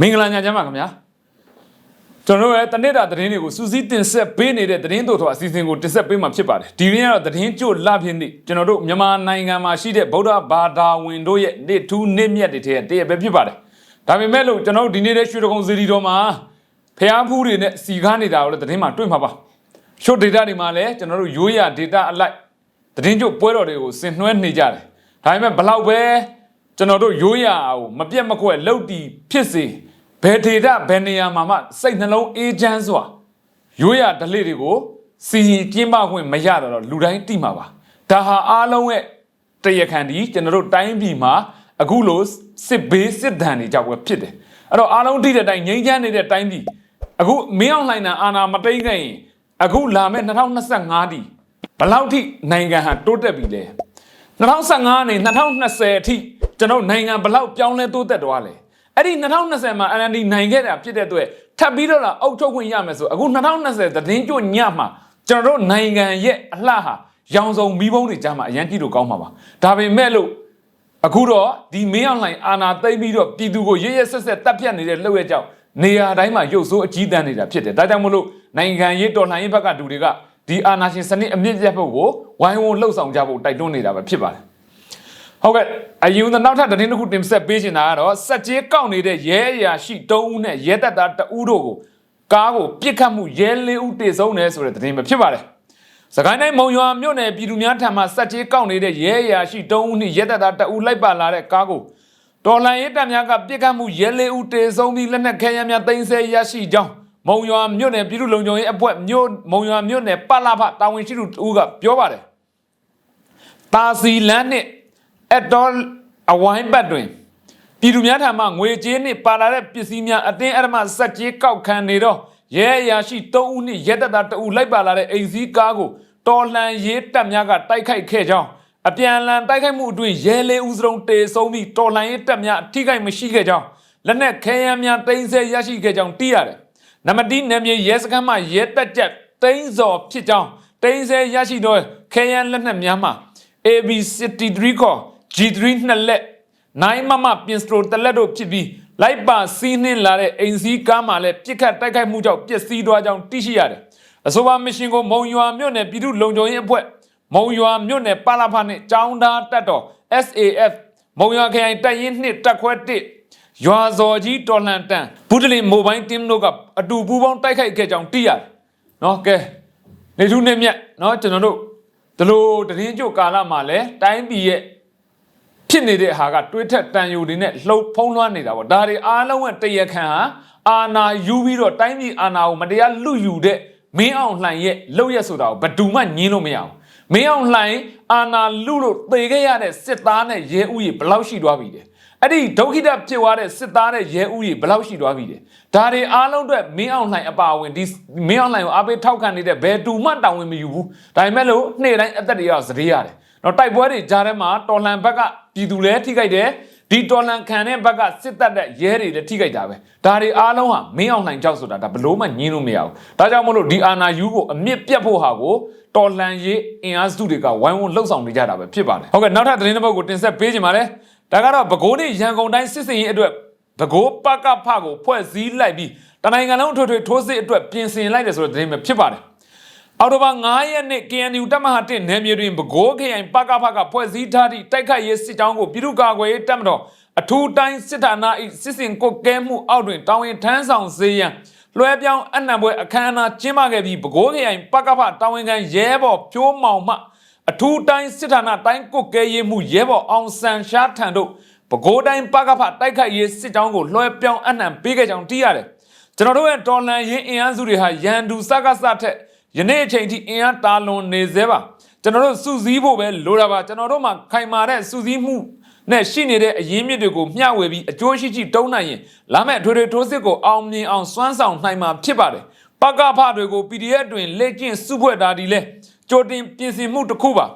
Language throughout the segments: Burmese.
မင်္ဂလာညချမ်းပါခင်ဗျာကျွန်တော်တို့ရဲ့တနေ့တာသတင်းတွေကိုစူးစီးတင်ဆက်ပေးနေတဲ့သတင်းတို့တော်အစီအစဉ်ကိုတင်ဆက်ပေးမှာဖြစ်ပါတယ်ဒီနေ့ကတော့သတင်းကြိုလဖြစ်နေကျွန်တော်တို့မြန်မာနိုင်ငံမှာရှိတဲ့ဗုဒ္ဓဘာသာဝင်တို့ရဲ့နေ့ထူးနေ့မြတ်တွေထဲတည့်ရပဲဖြစ်ပါတယ်ဒါပေမဲ့လို့ကျွန်တော်တို့ဒီနေ့တဲ့ရွှေတကုံစီရီတော်မှာဖျားဖူးတွေနဲ့စီကားနေတာကိုလည်းသတင်းမှာတွေ့မှာပါ short data တွေမှာလည်းကျွန်တော်တို့ရိုးရ data အလိုက်သတင်းကြိုပွဲတော်တွေကိုဆင်နွှဲနေကြတယ်ဒါပေမဲ့ဘလောက်ပဲ ကျွန်တော်တို့ရိုးရအောင်မပြတ်မကွက်လှုပ်တီဖြစ်စေဘယ် data ဘယ်နေရာမှာမှစိတ်နှလုံးအေးချမ်းစွာရိုးရဓလေ့တွေကိုစီရင်ကျင်းပခွင့်မရတော့တော့လူတိုင်းတိမှာပါဒါဟာအားလုံးရဲ့တရားခံဒီကျွန်တော်တို့တိုင်းပြည်မှာအခုလိုစစ်ဘေးစစ်ဒဏ်တွေကြောင့်ပဲဖြစ်တယ်အဲ့တော့အားလုံးတိတဲ့အတိုင်းငြိမ်းချမ်းနေတဲ့တိုင်းပြည်အခုမင်းအောင်လှိုင်နာအာဏာမတိတ်ခဲ့ရင်အခုလာမဲ့2025ဒီဘယ်လောက်ထိနိုင်ငံဟာတိုးတက်ပြီလဲ2015နေ2020အထိ ကျွန်တော်နိုင်ငံဘယ်လောက်ပြောင်းလဲတိုးတက်သွားလဲအဲ့ဒီ2020မှာ NLD နိုင်ခဲ့တာဖြစ်တဲ့အတွက်ထပ်ပြီးတော့လာအုပ်ချုပ်ခွင့်ရမယ်ဆိုအခု2020သတင်းကြွညမှာကျွန်တော်တို့နိုင်ငံရဲ့အလှဟာရောင်စုံမီးပုံးတွေကြားမှာအရန်ကြည့်လို့ကောင်းမှာပါဒါပေမဲ့လို့အခုတော့ဒီမင်းအောင်လှိုင်အာဏာသိမ်းပြီးတော့ပြည်သူကိုရရဆက်ဆက်တပ်ဖြတ်နေတဲ့လှုပ်ရဲ့ကြောင့်နေရာတိုင်းမှာရုပ်ဆိုးအကြီးတန်းနေတာဖြစ်တယ်။ဒါကြောင့်မလို့နိုင်ငံရေးတော်လှန်ရေးဘက်ကလူတွေကဒီအာဏာရှင်စနစ်အမြင့်ပြတ်ဖို့ကိုဝိုင်းဝန်းလှုပ်ဆောင်ကြဖို့တိုက်တွန်းနေတာပဲဖြစ်ပါတယ်။ ဟုတ်ကဲ့အယူ the နောက်ထပ်သတင်းတစ်ခုတင်ဆက်ပေးချင်တာကတော့စက်ကြီးကောက်နေတဲ့ရဲအရာရှိ၃ဦးနဲ့ရဲတပ်သား2ဦးတို့ကိုကားကိုပြစ်ခတ်မှုရဲ၄ဦးတေဆုံးတယ်ဆိုတဲ့သတင်းပဲဖြစ်ပါတယ်။စကိုင်းတိုင်းမုံရွာမြို့နယ်ပြည်သူများထံမှစက်ကြီးကောက်နေတဲ့ရဲအရာရှိ၃ဦးနှင့်ရဲတပ်သား2ဦးလိုက်ပါလာတဲ့ကားကိုတော်လန်ရေးတပ်များကပြစ်ခတ်မှုရဲ၄ဦးတေဆုံးပြီးလက်နက်ခဲယမ်းများသိမ်းဆည်းရရှိကြောင်းမုံရွာမြို့နယ်ပြည်သူ့လုံခြုံရေးအဖွဲ့မြို့မုံရွာမြို့နယ်ပလဖတာဝန်ရှိသူတဦးကပြောပါတယ်။တာစီလန်းနှင့် အတော်အဝိုင်းပတ်တွင်ပြည်သူများထံမှငွေကြေးနှင့်ပါလာတဲ့ပစ္စည်းများအတင်းအဓမ္မစက်ကြေးကောက်ခံနေတော့ရဲအရာရှိ3ဦးနှင့်ရဲတပ်သား2ဦးလိုက်ပါလာတဲ့အိမ်စည်းကားကိုတော်လှန်ရေးတပ်များကတိုက်ခိုက်ခဲ့ကြောင်းအပြန်အလှန်တိုက်ခိုက်မှုအတွင်းရဲလေးဦးစလုံးတေဆုံးပြီးတော်လှန်ရေးတပ်များအထိခိုက်မရှိခဲ့ကြောင်းလက်နက်ခဲယမ်းများတင်းဆဲရရှိခဲ့ကြောင်းသိရတယ်။နမတီနယ်မြေရဲစခန်းမှရဲတပ်ချက်တင်းစော်ဖြစ်ကြောင်းတင်းဆဲရရှိသောခဲယမ်းလက်နက်များမှာ AB73 ခေါ် G3 နှစ်လက်နိုင်မမပင်စတိုတလက်တို့ဖြစ်ပြီးလိုက်ပါစီးနှင်းလာတဲ့အိမ်စည်းကားမှလည်းပြစ်ခတ်တိုက်ခိုက်မှုကြောင့်ပျက်စီးသွားကြောင်းသိရှိရတယ်။အဆိုပါမရှင်ကိုမုံရွာမြို့နယ်ပြည်သူ့လုံခြုံရေးအဖွဲ့မုံရွာမြို့နယ်ပါလာဖာနဲ့ចောင်းသားတက်တော် SAF မုံရွာခရိုင်တပ်ရင်းနှစ်တက်ခွဲ1ရွာစော်ကြီးတော်လှန်တန်ဘူးတလင်မိုဘိုင်းတင်းတို့ကအတူပူးပေါင်းတိုက်ခိုက်ခဲ့ကြောင်းသိရတယ်။နော်ကဲနေထုနေမြက်နော်ကျွန်တော်တို့ဒီလိုတရင်ကျုပ်ကာလမှာလဲတိုင်းပြည်ရဲ့ ဖြစ်နေတဲ့ဟာကတွေးထက်တန်ယူတွေနဲ့လှုပ်ဖုံးလွှမ်းနေတာပေါ့ဒါတွေအားလုံးရဲ့တရားခံဟာအာနာယူပြီးတော့တိုင်းပြည်အာနာကိုမတရားလူယူတဲ့မင်းအောင်လှိုင်ရဲ့လှုပ်ရက်ဆိုတာကိုဘယ်သူမှညင်းလို့မရအောင်မင်းအောင်လှိုင်အာနာလူလို့သေခဲ့ရတဲ့စစ်သားနဲ့ရဲဥကြီးဘယ်လောက်ရှိသွားပြီလဲအဲ့ဒီဒုက္ခိတဖြစ်သွားတဲ့စစ်သားနဲ့ရဲဥကြီးဘယ်လောက်ရှိသွားပြီလဲဒါတွေအားလုံးအတွက်မင်းအောင်လှိုင်အပါအဝင်ဒီမင်းအောင်လှိုင်ကိုအားပေးထောက်ခံနေတဲ့ဘယ်သူမှတာဝန်မယူဘူးဒါပေမဲ့လို့နေ့တိုင်းအသက်တွေရောက်စရေရတယ်တော့တိုက်ပွဲတွေကြားထဲမှာတော်လှန်ဘက်က ပြည်သူလည်းထိခိုက်တယ်ဒီတော်လှန်ခံတဲ့ဘက်ကစစ်တပ်တဲ့ရဲတွေလည်းထိခိုက်တာပဲဒါတွေအားလုံးဟာမင်းအောင်လှိုင်ကြောက်ဆိုတာဒါဘလို့မှညင်းလို့မရဘူးဒါကြောင့်မလို့ဒီအာနာယူကိုအမြင့်ပြတ်ဖို့ဟာကိုတော်လှန်ရေးအင်အားစုတွေကဝိုင်းဝန်းလှုပ်ဆောင်နေကြတာပဲဖြစ်ပါတယ်ဟုတ်ကဲ့နောက်ထပ်သတင်းတစ်ပုဒ်ကိုတင်ဆက်ပေးချင်ပါတယ်ဒါကတော့ပဲခူးနဲ့ရန်ကုန်တိုင်းစစ်စင်ရေးအတွက်ပဲခူးပကဖကိုဖွဲ့စည်းလိုက်ပြီးတနိုင်ငံလုံးအထွေထွေထိုးစစ်အတွက်ပြင်ဆင်လိုက်တယ်ဆိုတဲ့သတင်းပဲဖြစ်ပါတယ် အော်တိုဘာ9ရက်နေ့ KNU တပ်မဟာ1နယ်မြေတွင်ပဲခူးခရိုင်ပကဖကဖွဲ့စည်းထားသည့်တိုက်ခိုက်ရေးစစ်ကြောင်းကိုပြည်သူ့ကာကွယ်ရေးတပ်မတော်အထူးတိုင်းစစ်ဌာန၏စစ်စင်ကုတ်ကဲမှုအောက်တွင်တောင်းရင်ထမ်းဆောင်စေရန်လွှဲပြောင်းအနံပွဲအခမ်းအနားကျင်းပခဲ့ပြီးပဲခူးခရိုင်ပကဖတာဝန်ခံရဲဘော်ဖြိုးမောင်မှအထူးတိုင်းစစ်ဌာနတိုင်းကုတ်ကဲရေးမှုရဲဘော်အောင်ဆန်ရှားထံတို့ပဲခူးတိုင်းပကဖတိုက်ခိုက်ရေးစစ်ကြောင်းကိုလွှဲပြောင်းအနံပေးခဲ့ကြောင်းသိရတယ်ကျွန်တော်တို့ရဲ့တော်လန်ရင်အင်အားစုတွေဟာရန်သူစကားစထက် ယနေ့အချိန်ထိအင်အားတာလွန်နေသေးပါကျွန်တော်တို့စုစည်းဖို့ပဲလိုတာပါကျွန်တော်တို့မှာခိုင်မာတဲ့စုစည်းမှုနဲ့ရှိနေတဲ့အရင်းမြစ်တွေကိုမျှဝေပြီးအကျိုးရှိရှိတုံးနိုင်ရင်လာမယ့်ထွေထွေထိုးစစ်ကိုအောင်မြင်အောင်စွမ်းဆောင်နိုင်မှာဖြစ်ပါတယ်ပကဖတွေကို PDF တွင်လက်ကျင့်စုဖွဲ့တာဒီလဲကြိုတင်ပြင်ဆင်မှုတစ်ခုပါ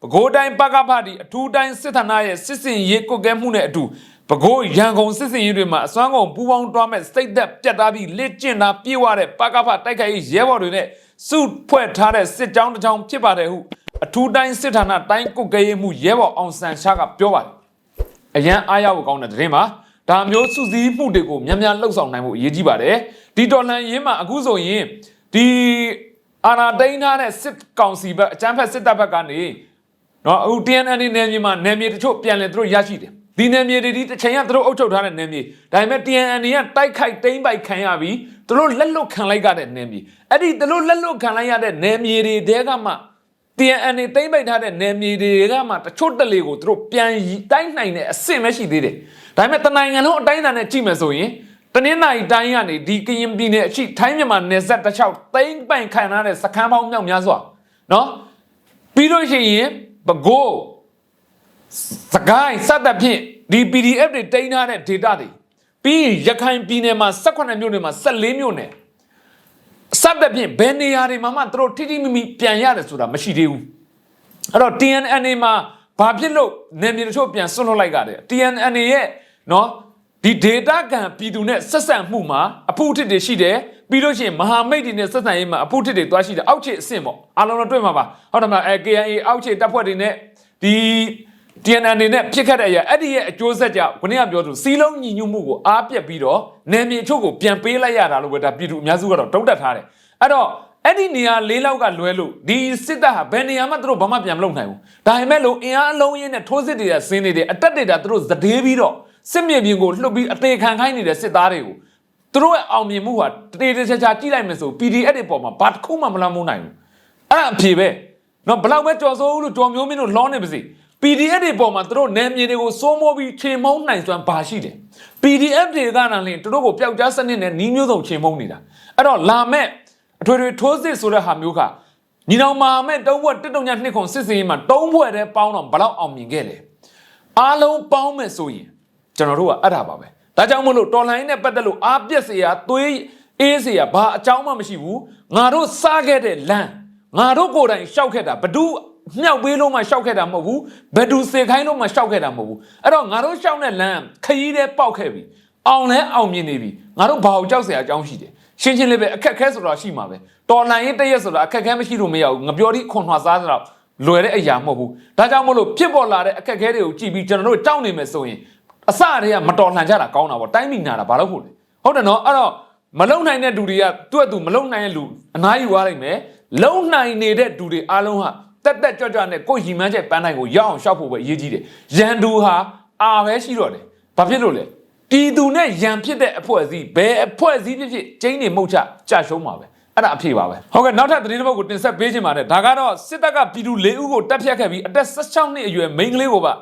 ပဲခူးတိုင်းပကဖတီအထူးတိုင်းစစ်ဌာနရဲ့စစ်စင်ရေးကုတ်ကဲမှုနဲ့အတူပဲခူးရန်ကုန်စစ်စင်ရေးတွေမှာအစွမ်းကုန်ပူးပေါင်းတွားမဲ့စိတ်သက်ပြတ်သားပြီးလက်ကျင့်တာပြေဝတဲ့ပကဖတိုက်ခိုက်ရေးရဲဘော်တွေနဲ့ စုဖွဲ့ထားတဲ့စစ်ကြောင်းတစ်ကြောင်းဖြစ်ပါတယ်ဟုအထူးတိုင်းစစ်ဌာနတိုင်းကုတ်ကဲရေးမှုရဲဘော်အောင်ဆန်ရှားကပြောပါတယ်အရန်အားရဖို့ကောင်းတဲ့သတင်းပါဒါမျိုးစုစည်းမှုတွေကိုများများလှုပ်ဆောင်နိုင်ဖို့အရေးကြီးပါတယ်ဒီတော်လှန်ရေးမှာအခုဆိုရင်ဒီအာနာတိန်ထားတဲ့စစ်ကောင်စီဘက်အကြမ်းဖက်စစ်တပ်ဘက်ကနေနော်အခု TNN နယ်မြေမှာနယ်မြေတချို့ပြန်လည်သူတို့ရရှိတယ်ဒီနယ်မြေတွေဒီတစ်ချိန်ကသူတို့အုပ်ချုပ်ထားတဲ့နယ်မြေဒါပေမဲ့ TNN ကတိုက်ခိုက်တိမ့်ပိုက်ခံရပြီး သူတို့လက်လွတ်ခံလိုက်ရတဲ့နယ်မြေအဲ့ဒီသူတို့လက်လွတ်ခံလိုက်ရတဲ့နယ်မြေတွေတဲကမှ TNN တွေတိမ့်ပိုက်ထားတဲ့နယ်မြေတွေကမှတချို့တလေကိုသူတို့ပြန်တိုင်းနိုင်တဲ့အဆင့်ပဲရှိသေးတယ်ဒါပေမဲ့တနိုင်ငံလုံးအတိုင်းအတာနဲ့ကြည့်မယ်ဆိုရင်တနင်္သာရီတိုင်းကနေဒီကရင်ပြည်နယ်အချိထိုင်းမြန်မာနယ်စပ်တစ်လျှောက်တိမ့်ပိုင်ခံရတဲ့စခန်းပေါင်းမြောက်များစွာနော်ပြီးလို့ရှိရင်ပဲခူးစကိုင်းစသဖြင့်ဒီ PDF တွေတိန်းထားတဲ့ data တွေ ပြီးရင်ရခိုင်ပြည်နယ်မှာ18မြို့နယ်မှာ14မြို့နယ်စသဖြင့်ဘယ်နေရာတွေမှာမှသူတို့ထိထိမိမိပြန်ရတယ်ဆိုတာမရှိသေးဘူးအဲ့တော့ TNNA မှာဘာဖြစ်လို့နယ်မြေတချို့ပြန်ဆွတ်လွတ်လိုက်ကြတယ် TNNA ရဲ့နော်ဒီ data ကန်ပြည်သူနဲ့ဆက်ဆံမှုမှာအဖို့အထစ်တွေရှိတယ်ပြီးလို့ရှိရင်မဟာမိတ်တွေနဲ့ဆက်ဆံရေးမှာအဖို့အထစ်တွေတွားရှိတယ်အောက်ခြေအဆင့်ပေါ့အားလုံးတော့တွေ့မှာပါဟုတ်တယ်မလားအဲ KNA အောက်ခြေတပ်ဖွဲ့တွေနဲ့ဒီ TNN နေနဲ့ဖြစ်ခဲ့တဲ့အရာအဲ့ဒီရဲ့အကျိုးဆက်ကြောင့်ခொနည်းကပြောသူစီးလုံးညီညွတ်မှုကိုအားပြက်ပြီးတော့နယ်မြေအချို့ကိုပြန်ပေးလိုက်ရတာလို့ပဲဒါပြည်သူအများစုကတော့တုံ့တက်ထားတယ်အဲ့တော့အဲ့ဒီနေရာလေးလောက်ကလွဲလို့ဒီစစ်တပ်ဟာဘယ်နေရာမှသူတို့ဘာမှပြန်မလုပ်နိုင်ဘူးဒါပေမဲ့လို့အင်အားအလုံးရင်းနဲ့ထိုးစစ်တွေကဆင်းနေတယ်အတက်တွေကသူတို့သတေးပြီးတော့စစ်မြေပြင်ကိုလှုပ်ပြီးအသေးခံခိုင်းနေတဲ့စစ်သားတွေကိုသူတို့ရဲ့အောင်မြင်မှုဟာတေးတေးချာချာကြည့်လိုက်မယ်ဆို PDF တွေပေါ်မှာဘာတစ်ခုမှမလွှမ်းမိုးနိုင်ဘူးအဲ့ဒါအဖြေပဲနော်ဘလောက်ပဲကြော်စိုးလို့တော်မျိုးမင်းတို့လောနေပါစေ PDF တွေပေါ်မှာသူတို့နယ်မြေတွေကိုစိုးမိုးပြီးချိန်မုံနိုင်စွမ်းပါရှိတယ် PDF တွေကနေလည်းသူတို့ကိုပျောက်ကြားစနစ်နဲ့နှီးမျိုးစုံချိန်မုံနေတာအဲ့တော့လာမဲ့အထွေထွေထိုးစစ်ဆိုတဲ့ဟာမျိုးကညီတော်မာမဲ့တုံးဘွက်တစ်တုံညနှစ်ခုစစ်စင်မှာတုံးဘွက်တည်းပေါင်းတော့ဘလောက်အောင်မြင်ခဲ့လဲအားလုံးပေါင်းမဲ့ဆိုရင်ကျွန်တော်တို့ကအဲ့ဒါပါပဲဒါကြောင့်မို့လို့တော်လိုင်းနဲ့ပတ်သက်လို့အားပြက်စရာသွေးအေးစရာဘာအကြောင်းမှမရှိဘူးငါတို့စားခဲ့တဲ့လမ်းငါတို့ကိုယ်တိုင်ရှောက်ခဲ့တာဘဒု မြောက်ပေးလို့မှရှောက်ခဲ့တာမဟုတ်ဘူးဘယ်သူစေခိုင်းလို့မှရှောက်ခဲ့တာမဟုတ်ဘူးအဲ့တော့ငါတို့ရှောက်တဲ့လမ်းခရီးတဲ့ပေါက်ခဲ့ပြီအောင်လဲအောင်မြင်နေပြီငါတို့ဘာကိုကြောက်เสียအကြောင်းရှိတယ်ရှင်းရှင်းလေးပဲအခက်ခဲဆိုတာရှိမှာပဲတော်လန်ရေးတရက်ဆိုတာအခက်ခဲမရှိလို့မရဘူးငပြောဒီခွန်ထွာစားဆိုတာလွယ်တဲ့အရာမဟုတ်ဘူးဒါကြောင့်မို့လို့ဖြစ်ပေါ်လာတဲ့အခက်ခဲတွေကိုကြည့်ပြီးကျွန်တော်တို့ကြောက်နေမယ်ဆိုရင်အစတည်းကမတော်လှန်ကြတာကောင်းတာပေါ့တိုင်းပြည်နာတာဘာလို့ဖို့လဲဟုတ်တယ်နော်အဲ့တော့မလုံနိုင်တဲ့လူတွေကသူ့အတူမလုံနိုင်တဲ့လူအနားယူရလိုက်မယ်လုံနိုင်နေတဲ့လူတွေအားလုံးဟာ တက်တက်ကြွကြွနဲ့ကိုယ်ရီမန်းချက်ပန်းတိုင်းကိုရအောင်ရှောက်ဖို့ပဲအရေးကြီးတယ်ရန်သူဟာအာပဲရှိတော့တယ်ဘာဖြစ်လို့လဲပြည်သူနဲ့ရန်ဖြစ်တဲ့အဖွဲ့အစည်းဘယ်အဖွဲ့အစည်းဖြစ်ဖြစ်ကျင်းနေမှုတ်ချကြရှုံးပါပဲအဲ့ဒါအဖြစ်ပါပဲဟုတ်ကဲ့နောက်ထပ်သတင်းတစ်ပုဒ်ကိုတင်ဆက်ပေးချင်ပါတယ်ဒါကတော့စစ်တပ်ကပြည်သူ၄ဦးကိုတပ်ဖြတ်ခဲ့ပြီးအသက်16နှစ်အရွယ်မိန်းကလေးကိုပါ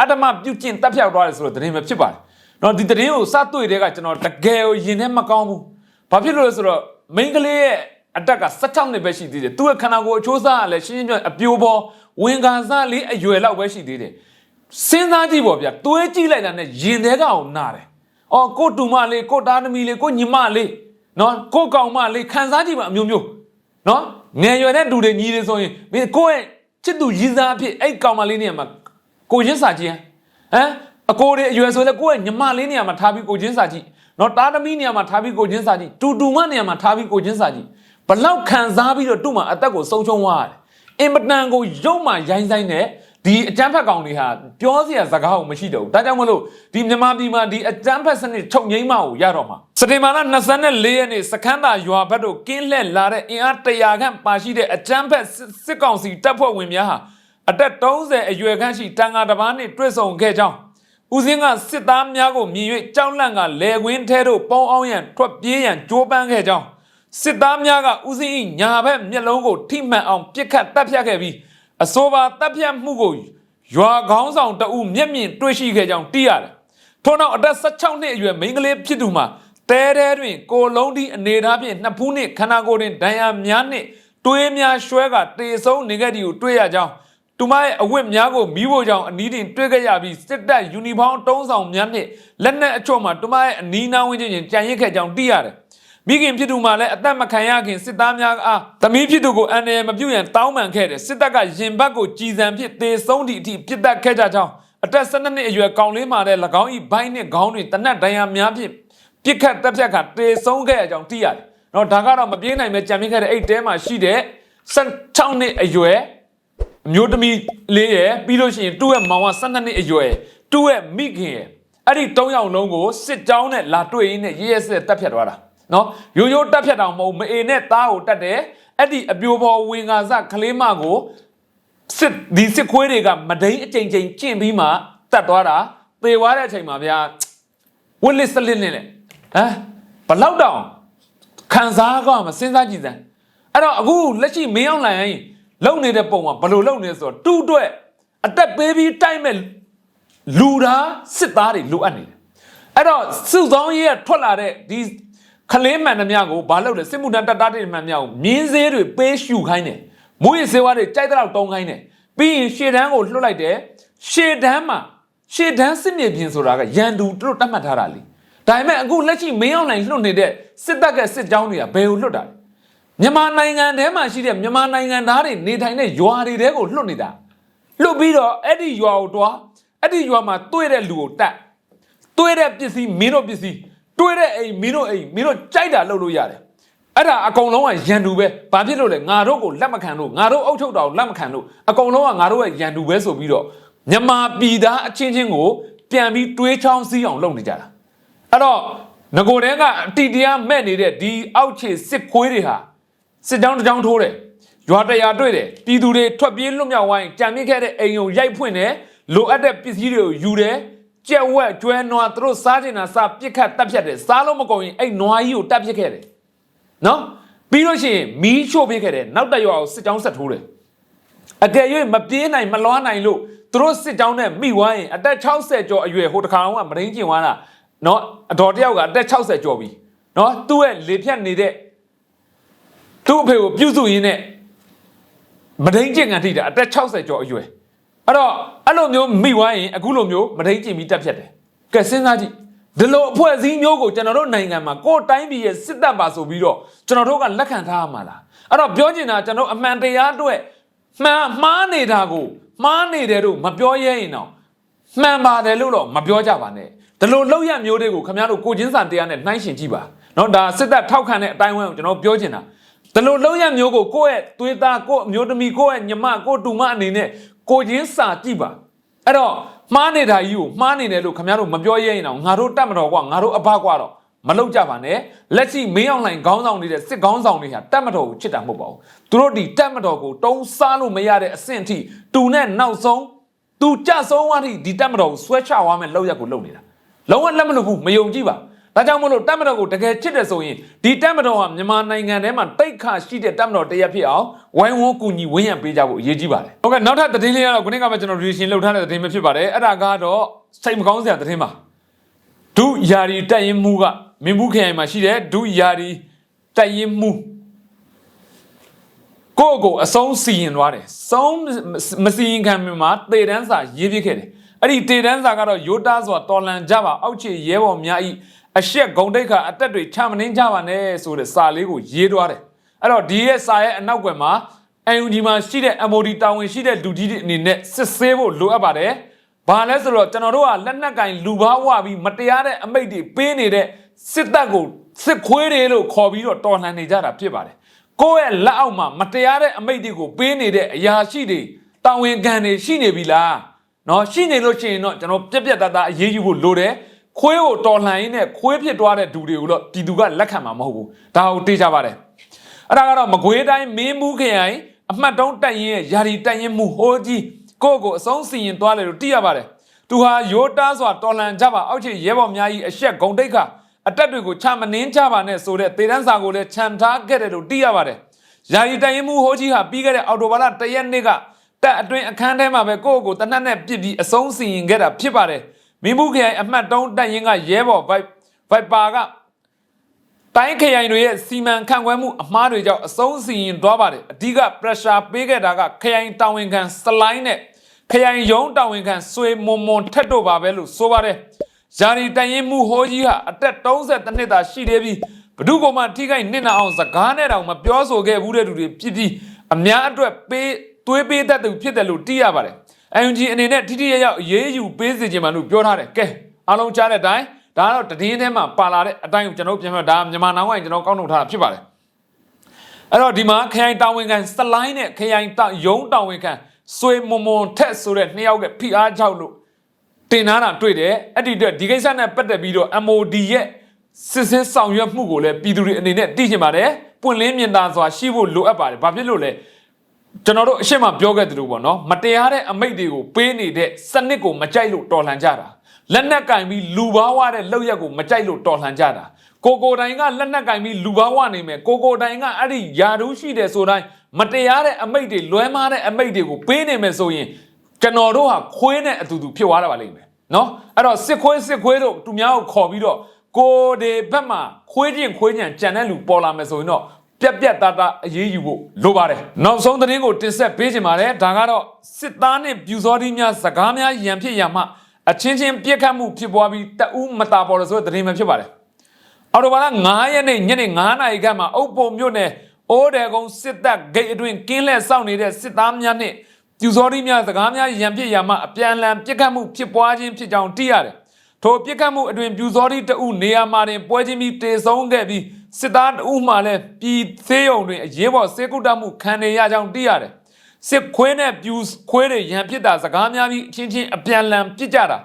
အတ္တမပြုတ်ကျင့်တပ်ဖြတ်သွားတယ်ဆိုတော့သတင်းပဲဖြစ်ပါတယ်နော်ဒီသတင်းကိုစတွေ့တဲ့ကကျွန်တော်တကယ်ကိုရင်ထဲမကောင်းဘူးဘာဖြစ်လို့လဲဆိုတော့မိန်းကလေးရဲ့ အတက်က16နှစ်ပဲရှိသေးတယ်သူ့ရဲ့ခန္ဓာကိုယ်အချိုးစားကလည်းရှင်းရှင်းပြောအပြိုးပေါ်ဝင်ကန်စားလေးအရွယ်လောက်ပဲရှိသေးတယ်စဉ်းစားကြည့်ပေါ့ဗျာတွေးကြည့်လိုက်တာနဲ့ရင်ထဲကအောင်နာတယ်အော်ကိုတူမလေးကိုတားသမီးလေးကိုညီမလေးနော်ကိုကောင်မလေးခံစားကြည့်ပါအမျိုးမျိုးနော်ငယ်ရွယ်တဲ့လူတွေညီတွေဆိုရင်မင်းကိုယ့်ရဲ့ချစ်သူရည်စားအဖြစ်အဲ့ကောင်မလေးနေရာမှာကိုချင်းစာချင်းဟမ်အကိုတွေအရွယ်ဆိုလဲကိုယ့်ရဲ့ညီမလေးနေရာမှာထားပြီးကိုချင်းစာကြည့်နော်တားသမီးနေရာမှာထားပြီးကိုချင်းစာကြည့်တူတူမနေရာမှာထားပြီးကိုချင်းစာကြည့် ဘလောက်ခံစားပြီးတော့သူ့မှာအသက်ကိုဆုံးရှုံးသွားတယ်အင်မတန်ကိုရုပ်မှရိုင်းဆိုင်တဲ့ဒီအကြမ်းဖက်ကောင်တွေဟာပြောစရာစကားကိုမရှိတော့ဘူးဒါကြောင့်မလို့ဒီမြန်မာပြည်မှာဒီအကြမ်းဖက်စနစ်ချုပ်ငိမ့်မကိုရတော့မှာစတေမာလာ24ရက်နေ့စခန်းသာရွာဘက်တို့ကင်းလှည့်လာတဲ့အင်အား100ခန့်ပါရှိတဲ့အကြမ်းဖက်စစ်ကောင်စီတပ်ဖွဲ့ဝင်များဟာအသက်30အရွယ်ခန့်ရှိတန်ဃာတစ်ပါးနှင့်တွေ့ဆုံခဲ့ကြောင်းဦးစင်းကစစ်သားများကိုမြင်၍ကြောက်လန့်ကလေကွင်းထဲသို့ပေါင်းအောင်ရန်ထွက်ပြေးရန်ကြိုးပမ်းခဲ့ကြောင်း စစ်သားများကဦးစင်း၏ညာဘက်မျက်လုံးကိုထိမှန်အောင်ပြစ်ခတ်တပ်ဖြတ်ခဲ့ပြီးအဆိုပါတပ်ဖြတ်မှုကိုရွာခေါင်းဆောင်တအုပ်မျက်မြင်တွေ့ရှိခဲ့ကြောင်းသိရတယ်။ထို့နောက်အသက်16နှစ်အရွယ်မိန်းကလေးဖြစ်သူမှာတဲတဲတွင်ကိုလုံးဒီအနေထားဖြင့်နှစ်ဖူးနှင့်ခန္ဓာကိုယ်တွင်ဒဏ်ရာများနှင့်တွေးများရွှဲကတေဆုံးနေခဲ့သည်ကိုတွေ့ရကြောင်းသူမရဲ့အဝတ်များကိုမိဖို့ကြောင့်အနီးတင်တွေ့ခဲ့ရပြီးစစ်တပ်ယူနီဖောင်းတုံးဆောင်များနှင့်လက်နက်အချို့မှာသူမရဲ့အနီးနားဝန်းကျင်ကြံရစ်ခဲ့ကြောင်းသိရတယ်။ မိခင်ဖြစ်သူမှလည်းအသက်မခံရခင်စစ်သားများအားသမီးဖြစ်သူကိုအန္တရာယ်မပြုရန်တောင်းပန်ခဲ့တယ်စစ်တပ်ကရင်ဘတ်ကိုကြည်စံဖြစ်သေဆုံးသည့်အထိပြစ်တက်ခဲ့ကြကြောင်းအသက်12နှစ်အရွယ်ကောင်လေးမှလည်း၎င်း၏ဘိုင်းနှင့်ခေါင်းတွင်တနတ်ဒဏ်ရာများဖြင့်ပြစ်ခတ်တပ်ဖြတ်ခါသေဆုံးခဲ့ရကြောင်းသိရတယ်။တော့ဒါကတော့မပြေးနိုင်ပဲကြံမိခဲ့တဲ့အဲ့တဲမှာရှိတဲ့16နှစ်အရွယ်အမျိုးသမီးလေးရယ်ပြီးလို့ရှိရင်သူ့ရဲ့မောင်က12နှစ်အရွယ်သူ့ရဲ့မိခင်ရယ်အဲ့ဒီ၃ယောက်လုံးကိုစစ်ကြောင်းနဲ့လာတွေ့ရင်းနဲ့ရဲရဲစစ်တက်ဖြတ်သွားတာ နော်ရိုးရိုးတက်ဖြတ်တောင်မဟုတ်မအေနဲ့သားကိုတက်တယ်အဲ့ဒီအပြိုပေါ်ဝင်ကာစကလေးမကိုစစ်ဒီစစ်ခွေးတွေကမဒိန်အကြိမ်ကြိမ်ကျင့်ပြီးမှတက်သွားတာသေသွားတဲ့အချိန်မှာဗျာဝစ်လစ်စလစ်နဲ့လေဟမ်ဘလောက်တောင်ခံစားကောင်းမစဉ်းစားကြည့်စမ်းအဲ့တော့အခုလက်ရှိမင်းအောင်လှိုင်ရင်လုံနေတဲ့ပုံမှာဘယ်လိုလုံနေလဲဆိုတော့တူတွဲအတက်ပေးပြီးတိုက်မဲ့လူသားစစ်သားတွေလိုအပ်နေတယ်အဲ့တော့စုဆောင်ရေးကထွက်လာတဲ့ဒီ ခလေးမှန်သမျှကိုဘာလုပ်လဲစစ်မှုထမ်းတပ်သားတွေမှန်သမျှကိုမြင်းစေးတွေပေးရှူခိုင်းတယ်မွေးရစေဝါတွေကြိုက်တဲ့လောက်တုံးခိုင်းတယ်ပြီးရင်ရှေ့တန်းကိုလွှတ်လိုက်တယ်ရှေ့တန်းမှာရှေ့တန်းစစ်မြေပြင်ဆိုတာကရန်သူတို့တတ်မှတ်ထားတာလေဒါပေမဲ့အခုလက်ရှိမင်းအောင်လှိုင်လွှတ်နေတဲ့စစ်တပ်ကစစ်ကြောင်းတွေကဘယ်ကိုလွှတ်တာလဲမြန်မာနိုင်ငံထဲမှာရှိတဲ့မြန်မာနိုင်ငံသားတွေနေထိုင်တဲ့ရွာတွေတဲကိုလွှတ်နေတာလွတ်ပြီးတော့အဲ့ဒီရွာကိုတွားအဲ့ဒီရွာမှာတွေ့တဲ့လူကိုတတ်တွေ့တဲ့ပစ္စည်းမင်းတို့ပစ္စည်း တွေ့တဲ့အိမ်မင်းတို့အိမ်မင်းတို့ကြိုက်တာလုပ်လို့ရတယ်အဲ့ဒါအကုန်လုံးကရန်သူပဲဘာဖြစ်လို့လဲငါတို့ကိုလက်မခံလို့ငါတို့အုပ်ချုပ်တာကိုလက်မခံလို့အကုန်လုံးကငါတို့ရဲ့ရန်သူပဲဆိုပြီးတော့မြန်မာပြည်သားအချင်းချင်းကိုပြန်ပြီးတွေးချောင်းစည်းအောင်လုပ်နေကြတာအဲ့တော့ငကိုတဲကအတီတရားမဲ့နေတဲ့ဒီအောက်ခြေစစ်ခွေးတွေဟာစစ်ကြောင်းတစ်ကြောင်းထိုးတယ်ရွာတရာတွေ့တယ်ပြည်သူတွေထွက်ပြေးလွတ်မြောက်ဝိုင်းကြံမြင့်ခဲ့တဲ့အိမ်ကိုရိုက်ဖွင့်တယ်လိုအပ်တဲ့ပစ္စည်းတွေကိုယူတယ် ကြက်ဝက်ကျွဲနွားသူတို့စားကျင်တာစားပြစ်ခတ်တက်ဖြတ်တယ်စားလို့မကုန်ရင်အဲ့နွားကြီးကိုတက်ဖြတ်ခဲ့တယ်နော်ပြီးလို့ရှိရင်မီးရှို့ပေးခဲ့တယ်နောက်တစ်ရွာကိုစစ်ကြောင်းဆက်ထိုးတယ်အကယ်၍မပြေးနိုင်မလွားနိုင်လို့သူတို့စစ်ကြောင်းနဲ့မိသွားရင်အသက်60ကျော်အရွယ်ဟိုတခါတော့ကမရင်းကျင်သွားတာနော်အတော်တယောက်ကအသက်60ကျော်ပြီနော်သူ့ရဲ့လေဖြတ်နေတဲ့သူ့အဖေကိုပြုစုရင်းနဲ့မဒိန်ကျင်ကန်ထိတာအသက်60ကျော်အရွယ် အဲ့တော့အဲ့လိုမျိုးမိသွားရင်အခုလိုမျိုးမဒိန်ကျင်ပြီးတက်ဖြတ်တယ်ကဲစဉ်းစားကြည့်ဒီလိုအဖွဲ့အစည်းမျိုးကိုကျွန်တော်တို့နိုင်ငံမှာကိုယ်တိုင်းပြည်ရဲ့စစ်တပ်ပါဆိုပြီးတော့ကျွန်တော်တို့ကလက်ခံထားရမှာလားအဲ့တော့ပြောချင်တာကျွန်တော်အမှန်တရားအတွက်မှန်မှားနေတာကိုမှားနေတယ်လို့မပြောရဲရင်တော့မှန်ပါတယ်လို့တော့မပြောကြပါနဲ့ဒီလိုလောက်ရမျိုးတွေကိုခင်ဗျားတို့ကိုချင်းစာတရားနဲ့နှိုင်းရှင်ကြည့်ပါเนาะဒါစစ်တပ်ထောက်ခံတဲ့အတိုင်းအဝိုင်းကိုကျွန်တော်ပြောချင်တာ ဒီလိုလုံးရမျိုးကိုကိုယ့်ရဲ့သွေးသားကိုယ့်အမျိုးသမီးကိုယ့်ရဲ့ညီမကိုယ့်တူမအနေနဲ့ ကိုချင်းစာကြည့်ပါအဲ့တော့မှားနေတာကြီးကိုမှားနေတယ်လို့ခင်ဗျားတို့မပြောရရင်တော့ငါတို့တတ်မတော်ကွာငါတို့အဘကွာတော့မလောက်ကြပါနဲ့လက်ရှိမင်းအောင်လှိုင်ခေါင်းဆောင်နေတဲ့စစ်ခေါင်းဆောင်တွေဟာတတ်မတော်ကိုချစ်တာမဟုတ်ပါဘူးသူတို့ဒီတတ်မတော်ကိုတုံးစားလို့မရတဲ့အဆင့်အထိတူနဲ့နောက်ဆုံးသူကြဆုံးသွားထိဒီတတ်မတော်ကိုဆွဲချသွားမယ်လောက်ရက်ကိုလုပ်နေတာလုံးဝလက်မလို့ဘူးမယုံကြည်ပါ ဒါကြောင့်မလို့တက်မတော်ကိုတကယ်ချစ်တယ်ဆိုရင်ဒီတက်မတော်ဟာမြန်မာနိုင်ငံထဲမှာတိတ်ခါရှိတဲ့တက်မတော်တစ်ရက်ဖြစ်အောင်ဝိုင်းဝန်းကူညီဝန်းရံပေးကြဖို့အရေးကြီးပါတယ်။ဟုတ်ကဲ့နောက်ထပ်သတင်းလေးကတော့ခုနကမှကျွန်တော် reaction လုပ်ထားတဲ့သတင်းပဲဖြစ်ပါတယ်။အဲ့ဒါကတော့စိတ်မကောင်းစရာသတင်းပါ။ဒုယာရီတက်ရင်မှုကမင်းဘူးခရိုင်မှာရှိတဲ့ဒုယာရီတက်ရင်မှုကိုယ့်ကိုအဆုံးစီရင်သွားတယ်။ဆုံးမစီရင်ခံမြမှာတေတန်းစာရေးပြခဲ့တယ်။အဲ့ဒီတေတန်းစာကတော့ယိုတာဆိုတာတော်လန်ကြပါအောက်ခြေရဲဘော်များဤ အရှက်ဂုံတိတ်ခါအသက်တွေချမနှင်းကြပါနဲ့ဆိုတဲ့စာလေးကိုရေးသွားတယ်အဲ့တော့ဒီရဲ့စာရဲ့အနောက်ကွယ်မှာ UNG မှာရှိတဲ့ MOD တာဝန်ရှိတဲ့လူကြီးတွေအနေနဲ့စစ်ဆေးဖို့လိုအပ်ပါတယ်ဘာလဲဆိုတော့ကျွန်တော်တို့ကလက်နက်ကင်လူဘာဝပြီးမတရားတဲ့အမိတ်တွေပေးနေတဲ့စစ်တပ်ကိုစစ်ခွေးတွေလို့ခေါ်ပြီးတော့တော်လှန်နေကြတာဖြစ်ပါတယ်ကိုယ့်ရဲ့လက်အောက်မှာမတရားတဲ့အမိတ်တွေကိုပေးနေတဲ့အရာရှိတွေတာဝန်ခံတွေရှိနေပြီလားเนาะရှိနေလို့ရှိရင်တော့ကျွန်တော်ပြက်ပြက်တသားအရေးယူဖို့လိုတယ် ခွေးကိုတော်လှန်ရင်းနဲ့ခွေးဖြစ်သွားတဲ့ဒူတွေကိုတော့ပြည်သူကလက်ခံမှာမဟုတ်ဘူးဒါကိုတေးကြပါတယ်အဲ့ဒါကတော့မကွေးတိုင်းမင်းမှုခရိုင်အမှတ်တုံးတက်ရင်ရဲ့ယာရီတက်ရင်မှုဟိုးကြီးကိုယ့်ကိုအဆုံးစီရင်သွားတယ်လို့သိရပါတယ်သူဟာရိုးတားစွာတော်လှန်ကြပါအောက်ခြေရဲဘော်များကြီးအဆက်ဂုံတိတ်ခအတက်တွေကိုချမနှင်းကြပါနဲ့ဆိုတဲ့တေတန်းစာကိုလည်းခြံထားခဲ့တယ်လို့သိရပါတယ်ယာရီတိုင်ရင်မှုဟိုးကြီးဟာပြီးခဲ့တဲ့အော်တိုဘာလတရက်နေ့ကတက်အတွင်းအခန်းထဲမှာပဲကိုယ့်ကိုတနတ်နဲ့ပြစ်ပြီးအဆုံးစီရင်ခဲ့တာဖြစ်ပါတယ် မင်းမှုခရိုင်အမှတ်တုံးတက်ရင်ကရဲဘော်ဗိုက်ဗိုက်ပါကတိုင်းခရိုင်တွေရဲ့စီမံခန့်ခွဲမှုအမှားတွေကြောင့်အဆုံးစီရင်သွားပါတယ်အဓိက pressure ပေးခဲ့တာကခရိုင်တာဝန်ခံစလိုင်းနဲ့ခရိုင်ယုံတာဝန်ခံဆွေမွန်မွန်ထက်တို့ပါပဲလို့ဆိုပါတယ်။ယာရီတန်ရင်မှုဟိုးကြီးဟာအသက်30နှစ်သာရှိသေးပြီးဘဒုကမှထိခိုက်နစ်နာအောင်စကားနဲ့တောင်မပြောဆိုခဲ့ဘူးတဲ့သူတွေဖြစ်ပြီးအများအတွက်ပေးသွေးပေးတတ်သူဖြစ်တယ်လို့သိရပါတယ်။ UNG အနေနဲ့ထိထိရရောက်ရေးယူပေးစေချင်မှလို့ပြောထားတယ်။ကဲအားလုံးကြားတဲ့အတိုင်းဒါကတော့တည်င်းထဲမှာပါလာတဲ့အတိုင်းကိုကျွန်တော်ပြန်ပြဒါမြန်မာနိုင်ငံကကျွန်တော်ကောက်နှုတ်ထားတာဖြစ်ပါတယ်။အဲ့တော့ဒီမှာခရိုင်တာဝန်ခံစလိုင်းနဲ့ခရိုင်တာယုံတာဝန်ခံဆွေမွန်မွန်ထက်ဆိုတဲ့နှစ်ယောက်ကဖိအားကြောက်လို့တင်ထားတာတွေ့တယ်အဲ့ဒီအတွက်ဒီကိစ္စနဲ့ပတ်သက်ပြီးတော့ MOD ရဲ့စစ်စစ်ဆောင်ရွက်မှုကိုလည်းပြည်သူတွေအနေနဲ့သိချင်ပါတယ်ပွင့်လင်းမြင်သာစွာရှိဖို့လိုအပ်ပါတယ်ဘာဖြစ်လို့လဲ ကျွန်တော်တို့အရှိမပြောခဲ့သလိုပေါ့နော်မတရားတဲ့အမိတ်တွေကိုပေးနေတဲ့စနစ်ကိုမကြိုက်လို့တော်လှန်ကြတာလက်နက်ကင်ပြီးလူဘာဝတဲ့လောက်ရက်ကိုမကြိုက်လို့တော်လှန်ကြတာကိုကိုတိုင်ကလက်နက်ကင်ပြီးလူဘာဝနေမယ်ကိုကိုတိုင်ကအဲ့ဒီယာဒူးရှိတယ်ဆိုတိုင်းမတရားတဲ့အမိတ်တွေလွဲမားတဲ့အမိတ်တွေကိုပေးနေမယ်ဆိုရင်ကျွန်တော်တို့ဟာခွေးနဲ့အတူတူဖြစ်သွားတာပါလိမ့်မယ်နော်အဲ့တော့စစ်ခွေးစစ်ခွေးတို့သူများကိုခေါ်ပြီးတော့ကိုဒီဘက်မှာခွေးချင်းခွေးညံကြံတဲ့လူပေါ်လာမယ်ဆိုရင်တော့ ပြက်ပြက်သားသားအရေးယူဖို့လိုပါတယ်နောက်ဆုံးသတင်းကိုတင်ဆက်ပေးချင်ပါတယ်ဒါကတော့စစ်သားနဲ့ပြူစောတိများစကားများရန်ဖြစ်ရမှအချင်းချင်းပြက်ခတ်မှုဖြစ်ပွားပြီးတအူးမတာပေါ်လို့ဆိုတဲ့သတင်းပဲဖြစ်ပါတယ်အော်တိုဘာလ9ရက်နေ့ညနေ9နာရီခန့်မှာအုပ်ပုံမြို့နယ်အိုးတယ်ကုန်းစစ်တပ်ဂိတ်အတွင်းကင်းလှည့်စောင့်နေတဲ့စစ်သားများနှင့်ပြူစောတိများစကားများရန်ပြစ်ရမှအပြန်အလှန်ပြစ်ခတ်မှုဖြစ်ပွားခြင်းဖြစ်ကြောင်းသိရတယ်။ထိုပြစ်ခတ်မှုအတွင်ပြူစောတိတအုပ်နေရာမှာတွင်ပွဲချင်းပြီးတေဆုံးခဲ့ပြီး စစ်သားတအုပ်မှလည်းပြည်သေးုံတွင်အရေးပေါ်စေကုတ္တမှုခံနေရကြောင်းသိရတယ်။စစ်ခွေးနဲ့ပြူခွေးတွေရန်ပြစ်တာစကားများပြီးအချင်းချင်းအပြန်အလှန်ပြစ်ကြတာ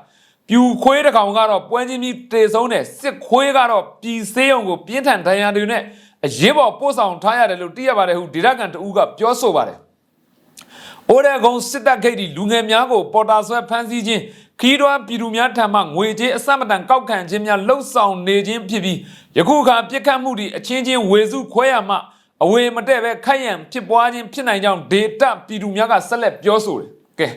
ပြူခွေးတစ်ကောင်ကတော့ပွဲချင်းပြီးတေဆုံးတယ်စစ်ခွေးကတော့ပြည်သေးအောင်ကိုပြင်းထန်ဒဏ်ရာတွေနဲ့အရေးပေါ်ပို့ဆောင်ထားရတယ်လို့သိရပါတယ်ဟုဒေသခံတဦးကပြောဆိုပါတယ်။ အိုးရဲကုန်းစစ်တပ်ဂိတ်ဒီလူငယ်များကိုပေါ်တာဆွဲဖမ်းဆီးခြင်းခီးတွားပြည်သူများထံမှငွေကြေးအစမတန်ကောက်ခံခြင်းများလှုပ်ဆောင်နေခြင်းဖြစ်ပြီးယခုအခါပြစ်ခတ်မှုဒီအချင်းချင်းဝေစုခွဲရမှအဝေမတက်ပဲခိုက်ရန်ဖြစ်ပွားခြင်းဖြစ်နိုင်ကြောင်းဒေတာပြည်သူများကဆက်လက်ပြောဆိုတယ်။ကဲ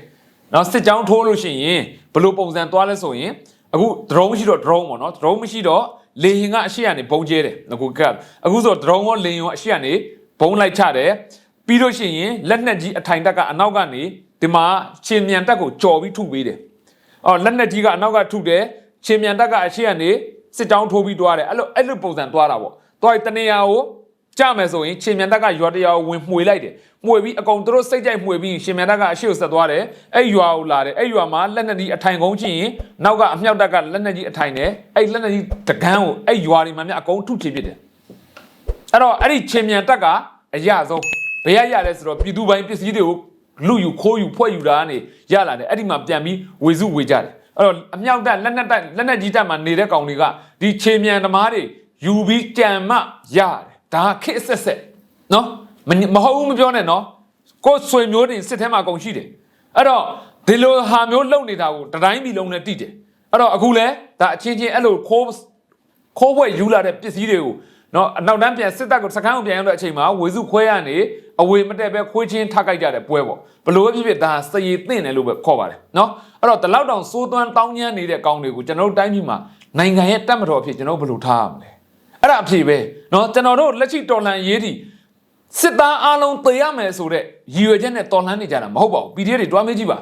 နော်စစ်ကြောင်းထိုးလို့ရှိရင်ဘယ်လိုပုံစံသွားလဲဆိုရင်အခု drone ရှိတော့ drone ပေါ့နော် drone မရှိတော့လေရင်ကအရှိကနေဘုံကျဲတယ်အခုကအခုဆို drone ရောလေရင်ရောအရှိကနေဘုံလိုက်ချတယ် ပြီးလို့ရှိရင်လက်နက်ကြီးအထိုင်တက်ကအနောက်ကနေဒီမှာချင်းမြန်တက်ကိုကြော်ပြီးထုပေးတယ်အော်လက်နက်ကြီးကအနောက်ကထုတယ်ချင်းမြန်တက်ကအရှိကနေစစ်ကြောင်းထိုးပြီးတွားတယ်အဲ့လိုအဲ့လိုပုံစံတွားတာပေါ့တွားရင်တနေရာကိုကြမယ်ဆိုရင်ရှင်မြန်တက်ကရွာတရာကိုဝင်မှွေလိုက်တယ်မှွေပြီးအကုန်သူတို့စိတ်ကြိုက်မှွေပြီးရှင်မြန်တက်ကအရှိကိုဆက်သွားတယ်အဲ့ရွာကိုလာတယ်အဲ့ရွာမှာလက်နက်ကြီးအထိုင်ကုန်းချင်းရင်နောက်ကအမြောက်တက်ကလက်နက်ကြီးအထိုင်နဲ့အဲ့လက်နက်ကြီးတကန်းကိုအဲ့ရွာတွေမှာမြအကုန်ထုချပြစ်တယ်အဲ့တော့အဲ့ဒီရှင်မြန်တက်ကအရဆုံး ဘယ်ရရလဲဆိုတော့ပြည်သူပိုင်းပစ္စည်းတွေကိုလူယူခိုးယူဖွဲ့ယူတာကနေရလာတယ်အဲ့ဒီမှာပြန်ပြီးဝေစုဝေကြတယ်အဲ့တော့အမြောက်တက်လက်နက်တက်လက်နက်ကြီးတက်မှာနေတဲ့ကောင်တွေကဒီခြေမြန်သမားတွေယူပြီးကြံမှရတယ်ဒါကခက်ဆက်ဆက်နော်မမဟုတ်ဘူးမပြောနဲ့နော်ကိုယ်ဆွေမျိုးတွေစစ်ထဲမှာအကုန်ရှိတယ်အဲ့တော့ဒီလိုဟာမျိုးလုံနေတာကိုတတိုင်းပြည်လုံးနဲ့တိတယ်အဲ့တော့အခုလဲဒါအချင်းချင်းအဲ့လိုခိုးခိုးဘွဲ့ယူလာတဲ့ပစ္စည်းတွေကိုနော်အနောက်တန်းပြန်စစ်တပ်ကိုစကန်းကိုပြန်ရောက်တဲ့အချိန်မှာဝေစုခွဲရနေ အဝေမတက်ပဲခွေးချင်းထခိုက်ကြတဲ့ပွဲပေါ့ဘလို့ပဲဖြစ်ဖြစ်ဒါစရည်သင့်တယ်လို့ပဲခေါ်ပါတယ်နော်အဲ့တော့ဒီလောက်တောင်စိုးသွမ်းတောင်းညမ်းနေတဲ့ကောင်းတွေကိုကျွန်တော်တို့တိုင်းပြည်မှာနိုင်ငံရဲ့တက်မတော်အဖြစ်ကျွန်တော်တို့ဘယ်လိုထားရမလဲအဲ့ဒါအဖြစ်ပဲနော်ကျွန်တော်တို့လက်ရှိတော်လှန်ရေးတီစစ်သားအလုံးသေရမယ်ဆိုတဲ့ရည်ရွယ်ချက်နဲ့တော်လှန်နေကြတာမဟုတ်ပါဘူး PDF တွေတွားမေးကြည့်ပါ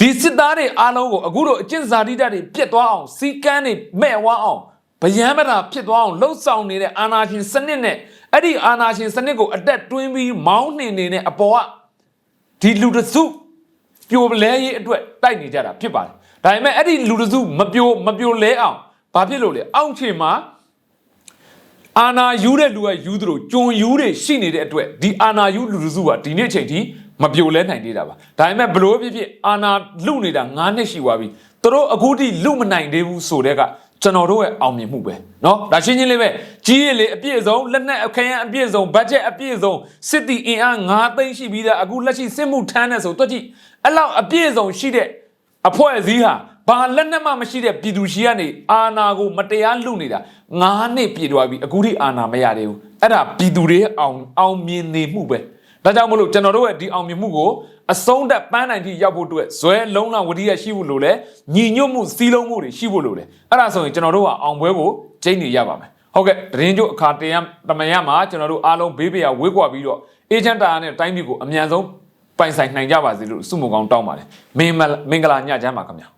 ဒီစစ်သားတွေအားလုံးကိုအခုတို့အကျင့်စာတိတတွေပြတ်သွားအောင်စီကန်းတွေမဲ့ဝါအောင် ဗျံမတာဖြစ်သွားအောင်လှုပ်ဆောင်နေတဲ့အာနာရှင်စနစ်နဲ့အဲ့ဒီအာနာရှင်စနစ်ကိုအတက်တွင်းပြီးမောင်းနှင်နေတဲ့အပေါ်ကဒီလူတစုပြိုလဲရေးအတွက်တိုက်နေကြတာဖြစ်ပါတယ်ဒါပေမဲ့အဲ့ဒီလူတစုမပြိုမပြိုလဲအောင်ဘာဖြစ်လို့လဲအောင့်ချေမှာအာနာယူတဲ့လူကယူသလိုကြုံယူတွေရှိနေတဲ့အတွက်ဒီအာနာယူလူလူစုကဒီနေ့အချိန်ထိမပြိုလဲနိုင်သေးတာပါဒါပေမဲ့ဘလို့ဖြစ်ဖြစ်အာနာလူနေတာ9နှစ်ရှိသွားပြီသူတို့အခုထိလူမနိုင်သေးဘူးဆိုတဲ့က ကျွန်တော်တို့ရဲ့အောင်မြင်မှုပဲเนาะဒါရှင်းချင်းလေးပဲကြီးရလေအပြည့်စုံလက်နက်အခရံအပြည့်စုံဘတ်ဂျက်အပြည့်စုံစစ်တီအင်အား9သိန်းရှိပြီးသားအခုလက်ရှိစစ်မှုထမ်းတဲ့ဆိုတွက်ကြည့်အဲ့လောက်အပြည့်စုံရှိတဲ့ အဖွဲ့အစည်းဟာဘာလက်နက်မှမရှိတဲ့ပြည်သူရှိကနေအာဏာကိုမတရားလုနေတာငါးနှစ်ပြည့်သွားပြီအခုထိအာဏာမရသေးဘူးအဲ့ဒါပြည်သူတွေရဲ့အောင်အောင်မြင်နေမှုပဲဒါကြောင့်မလို့ကျွန်တော်တို့ရဲ့ဒီအောင်မြင်မှုကို အဆုံးသက်ပန်းနိုင်ထိရောက်ဖို့အတွက်ဇွဲလုံးလဝတိရရှိဖို့လို့လဲညီညွတ်မှုစီးလုံးမှုတွေရှိဖို့လို့လဲအဲ့ဒါဆိုရင်ကျွန်တော်တို့ကအောင်ပွဲကိုကျင်းနေရပါမယ်ဟုတ်ကဲ့တရင်ကျုပ်အခါတရံတမယမှာကျွန်တော်တို့အားလုံးဘေးပရာဝေးကွာပြီးတော့အေဂျင့်တာနဲ့တိုင်းပြည်ကိုအမြန်ဆုံးပိုင်ဆိုင်နိုင်ကြပါစေလို့စုမှုကောင်းတောင်းပါတယ်မင်္ဂလာမင်္ဂလာညချမ်းပါခင်ဗျာ